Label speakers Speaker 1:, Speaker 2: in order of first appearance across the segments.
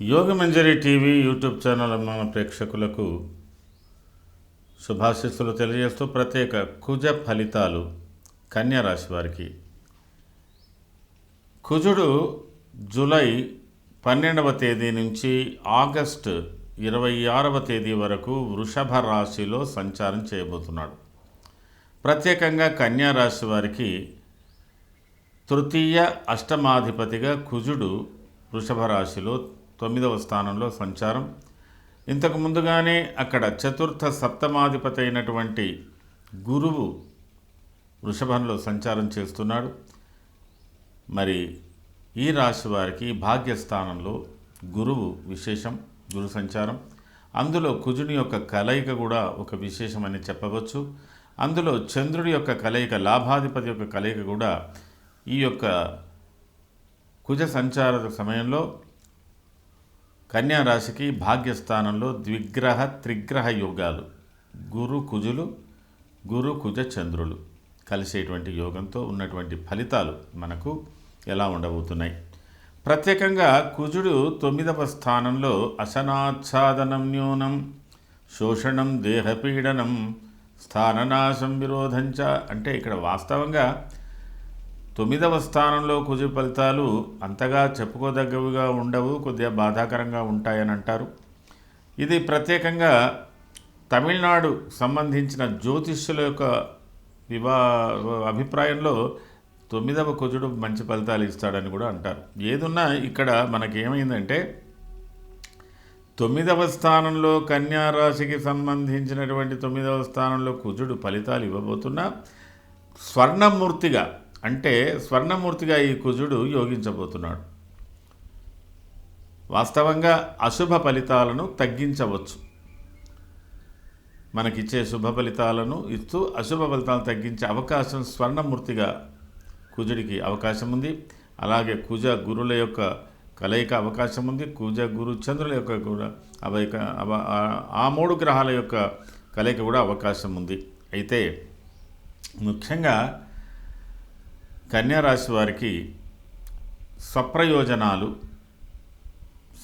Speaker 1: Yogamanjari TV YouTube channel మన ప్రేక్షకులకు శుభాశిస్సులు తెలియజేస్తూ ప్రత్యేక కుజ ఫలితాలు కన్యా రాశి వారికి. కుజుడు జూలై పన్నెండవ తేదీ నుంచి ఆగస్టు ఇరవై ఆరవ తేదీ వరకు వృషభ రాశిలో సంచారం చేయబోతున్నాడు. ప్రత్యేకంగా కన్యా రాశి వారికి తృతీయ అష్టమాధిపతిగా కుజుడు వృషభ రాశిలో తొమ్మిదవ స్థానంలో సంచారం. ఇంతకు ముందుగానే అక్కడ చతుర్థ సప్తమాధిపతి అయినటువంటి గురువు వృషభంలో సంచారం చేస్తున్నాడు. మరి ఈ రాశి వారికి భాగ్యస్థానంలో గురువు విశేషం గురు సంచారం. అందులో కుజుని యొక్క కలయిక కూడా ఒక విశేషమని చెప్పవచ్చు. అందులో చంద్రుడి యొక్క కలయిక లాభాధిపతి యొక్క కలయిక కూడా ఈ యొక్క కుజ సంచార సమయంలో కన్యా రాశికి భాగ్యస్థానంలో ద్విగ్రహ త్రిగ్రహ యోగాలు. గురు కుజులు గురు కుజ చంద్రులు. కలిసేటువంటి యోగంతో ఉన్నటువంటి ఫలితాలు మనకు ఎలా ఉండబోతున్నాయి? ప్రత్యేకంగా కుజుడు తొమ్మిదవ స్థానంలో అసనాచ్ఛాదనం న్యూనం శోషణం దేహపీడనం స్థాననాశం విరోధంచ అంటే ఇక్కడ వాస్తవంగా తొమ్మిదవ స్థానంలో కుజు ఫలితాలు అంతగా చెప్పుకోదగ్గవిగా ఉండవు కొద్దిగా బాధాకరంగా ఉంటాయని అంటారు. ఇది ప్రత్యేకంగా తమిళనాడు సంబంధించిన జ్యోతిష్యుల యొక్క వివా అభిప్రాయంలో తొమ్మిదవ కుజుడు మంచి ఫలితాలు ఇస్తాడని కూడా అంటారు. ఏదున్నా ఇక్కడ మనకేమైందంటే తొమ్మిదవ స్థానంలో కన్యా రాశికి సంబంధించినటువంటి తొమ్మిదవ స్థానంలో కుజుడు ఫలితాలు ఇవ్వబోతున్నా స్వర్ణమూర్తిగా అంటే స్వర్ణమూర్తిగా ఈ కుజుడు యోగించబోతున్నాడు. వాస్తవంగా అశుభ ఫలితాలను తగ్గించవచ్చు. మనకిచ్చే శుభ ఫలితాలను ఇస్తూ అశుభ ఫలితాలను తగ్గించే అవకాశం స్వర్ణమూర్తిగా కుజుడికి అవకాశం ఉంది. అలాగే కుజ గురుల యొక్క కలయిక అవకాశం ఉంది. కుజ గురు చంద్రుల యొక్క కూడా అవైక అవ ఆ మూడు గ్రహాల యొక్క కలయిక కూడా అవకాశం ఉంది. అయితే ముఖ్యంగా కన్యారాశి వారికి స్వప్రయోజనాలు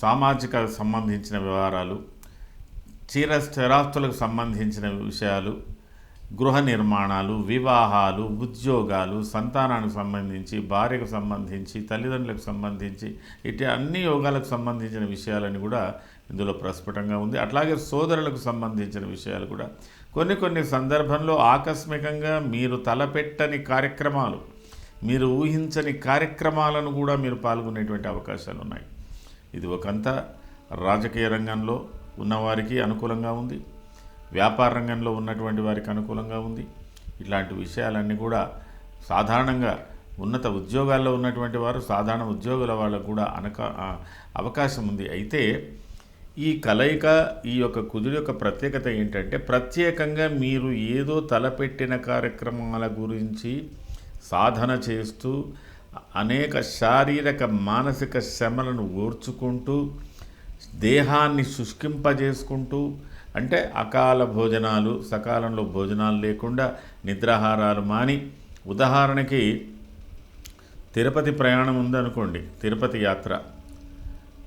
Speaker 1: సామాజిక సంబంధించిన వ్యవహారాలు చీర స్థిరాస్తులకు సంబంధించిన విషయాలు గృహ నిర్మాణాలు వివాహాలు ఉద్యోగాలు సంతానానికి సంబంధించి భార్యకు సంబంధించి తల్లిదండ్రులకు సంబంధించి ఇటు అన్ని యోగాలకు సంబంధించిన విషయాలని కూడా ఇందులో ప్రస్ఫుటంగా ఉంది. అట్లాగే సోదరులకు సంబంధించిన విషయాలు కూడా. కొన్ని కొన్ని సందర్భంలో ఆకస్మికంగా మీరు తలపెట్టని కార్యక్రమాలు మీరు ఊహించని కార్యక్రమాలను కూడా మీరు పాల్గొనేటువంటి అవకాశాలు ఉన్నాయి. ఇది ఒకంత రాజకీయ రంగంలో ఉన్నవారికి అనుకూలంగా ఉంది. వ్యాపార రంగంలో ఉన్నటువంటి వారికి అనుకూలంగా ఉంది. ఇట్లాంటి విషయాలన్నీ కూడా సాధారణంగా ఉన్నత ఉద్యోగాల్లో ఉన్నటువంటి వారు సాధారణ ఉద్యోగుల వాళ్ళకు కూడా అనక అవకాశం ఉంది. అయితే ఈ కలయిక ఈ యొక్క కుదురు యొక్క ప్రత్యేకత ఏంటంటే ప్రత్యేకంగా మీరు ఏదో తలపెట్టిన కార్యక్రమాల గురించి సాధన చేస్తూ అనేక శారీరక మానసిక శ్రమలను ఓర్చుకుంటూ దేహాన్ని శుష్కింపజేసుకుంటూ అంటే అకాల భోజనాలు సకాలంలో భోజనాలు లేకుండా నిద్రాహారాలు మాని ఉదాహరణకి తిరుపతి ప్రయాణం ఉందనుకోండి తిరుపతి యాత్ర.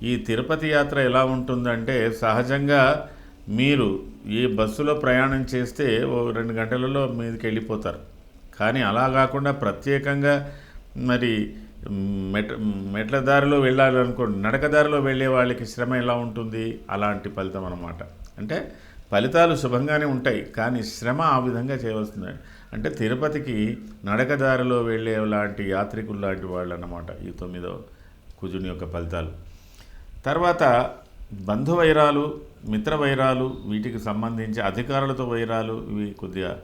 Speaker 1: ఈ తిరుపతి యాత్ర ఎలా ఉంటుందంటే సహజంగా మీరు ఈ బస్సులో ప్రయాణం చేస్తే ఓ రెండు గంటలలో మీదకి వెళ్ళిపోతారు. కానీ అలా కాకుండా ప్రత్యేకంగా మరి మెట్ మెట్ల దారిలో వెళ్ళాలనుకోండి నడక దారిలో వెళ్ళే వాళ్ళకి శ్రమ ఎలా ఉంటుంది? అలాంటి ఫలితం అన్నమాట. అంటే ఫలితాలు శుభంగానే ఉంటాయి కానీ శ్రమ ఆ విధంగా చేయవలసింది. అంటే తిరుపతికి నడక దారిలో వెళ్ళే లాంటి యాత్రికులు లాంటి వాళ్ళు అన్నమాట ఈ తొమ్మిదో కుజుని యొక్క ఫలితాలు. తర్వాత బంధు వైరాలు మిత్ర వైరాలు వీటికి సంబంధించి అధికారులతో వైరాలు ఇవి కొద్దిగా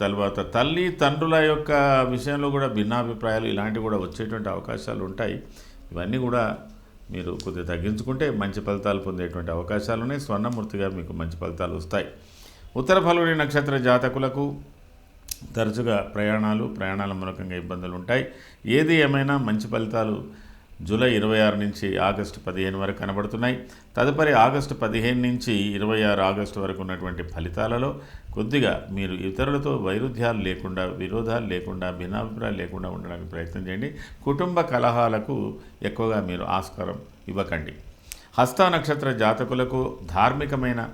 Speaker 1: తర్వాత తల్లి తండ్రుల యొక్క విషయంలో కూడా భిన్నాభిప్రాయాలు ఇలాంటివి కూడా వచ్చేటువంటి అవకాశాలు ఉంటాయి. ఇవన్నీ కూడా మీరు కొద్దిగా తగ్గించుకుంటే మంచి ఫలితాలు పొందేటువంటి అవకాశాలు ఉన్నాయి. స్వర్ణమూర్తిగా మీకు మంచి ఫలితాలు వస్తాయి. ఉత్తర ఫలుడి నక్షత్ర జాతకులకు తరచుగా ప్రయాణాలు ప్రయాణాల మూలకంగా ఇబ్బందులు ఉంటాయి. ఏది ఏమైనా మంచి ఫలితాలు జూలై ఇరవై ఆరు నుంచి ఆగస్టు పదిహేను వరకు కనబడుతున్నాయి. తదుపరి ఆగస్టు పదిహేను నుంచి ఇరవై ఆరు ఆగస్టు వరకు ఉన్నటువంటి ఫలితాలలో కొద్దిగా మీరు ఇతరులతో వైరుధ్యాలు లేకుండా విరోధాలు లేకుండా భిన్నాభిప్రాయాలు లేకుండా ఉండడానికి ప్రయత్నం చేయండి. కుటుంబ కలహాలకు ఎక్కువగా మీరు ఆస్కారం ఇవ్వకండి. హస్త నక్షత్ర జాతకులకు ధార్మికమైన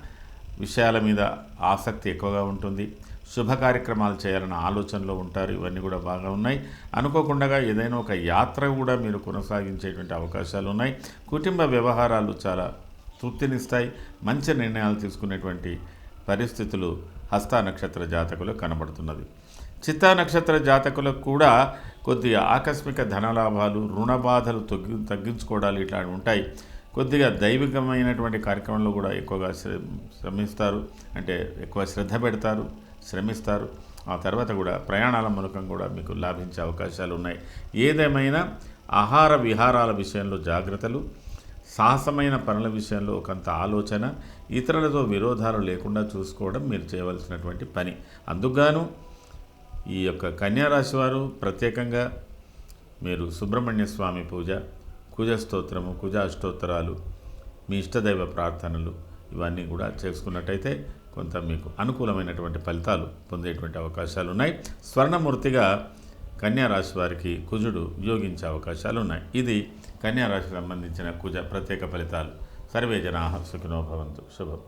Speaker 1: విషయాల మీద ఆసక్తి ఎక్కువగా ఉంటుంది. శుభ కార్యక్రమాలు చేయాలన్న ఆలోచనలో ఉంటారు. ఇవన్నీ కూడా బాగా ఉన్నాయి. అనుకోకుండా ఏదైనా ఒక యాత్ర కూడా మీరు కొనసాగించేటువంటి అవకాశాలు ఉన్నాయి. కుటుంబ వ్యవహారాలు చాలా తృప్తినిస్తాయి. మంచి నిర్ణయాలు తీసుకునేటువంటి పరిస్థితులు హస్త నక్షత్ర జాతకులకు కనబడుతున్నది. చిత్తా నక్షత్ర జాతకులకు కూడా కొద్దిగా ఆకస్మిక ధనలాభాలు రుణ బాధలు తగ్గి తగ్గించుకోవడాలు ఇట్లాంటివి ఉంటాయి. కొద్దిగా దైవికమైనటువంటి కార్యక్రమంలో కూడా ఎక్కువగా శ్రమిస్తారు. అంటే ఎక్కువ శ్రద్ధ పెడతారు. శ్రమిస్తారు. ఆ తర్వాత కూడా ప్రయాణాల మూలకం కూడా మీకు లాభించే అవకాశాలు ఉన్నాయి. ఏదేమైనా ఆహార విహారాల విషయంలో జాగ్రత్తలు సాహసమైన పనుల విషయంలో కొంత ఆలోచన ఇతరులతో విరోధాలు లేకుండా చూసుకోవడం మీరు చేయవలసినటువంటి పని. అందుకుగాను ఈ యొక్క కన్యారాశి వారు ప్రత్యేకంగా మీరు సుబ్రహ్మణ్య స్వామి పూజ కుజ స్తోత్రము కుజ అష్టోత్తరాలు మీ ఇష్టదైవ ప్రార్థనలు ఇవన్నీ కూడా చేసుకున్నట్టయితే కొంత మీకు అనుకూలమైనటువంటి ఫలితాలు పొందేటువంటి అవకాశాలు ఉన్నాయి స్వర్ణమూర్తిగా రాశి వారికి కుజుడు యోగించే అవకాశాలు ఉన్నాయి ఇది రాశికి సంబంధించిన కుజ ప్రత్యేక ఫలితాలు. సర్వే జనాహ సుఖినో భవంతు. శుభం.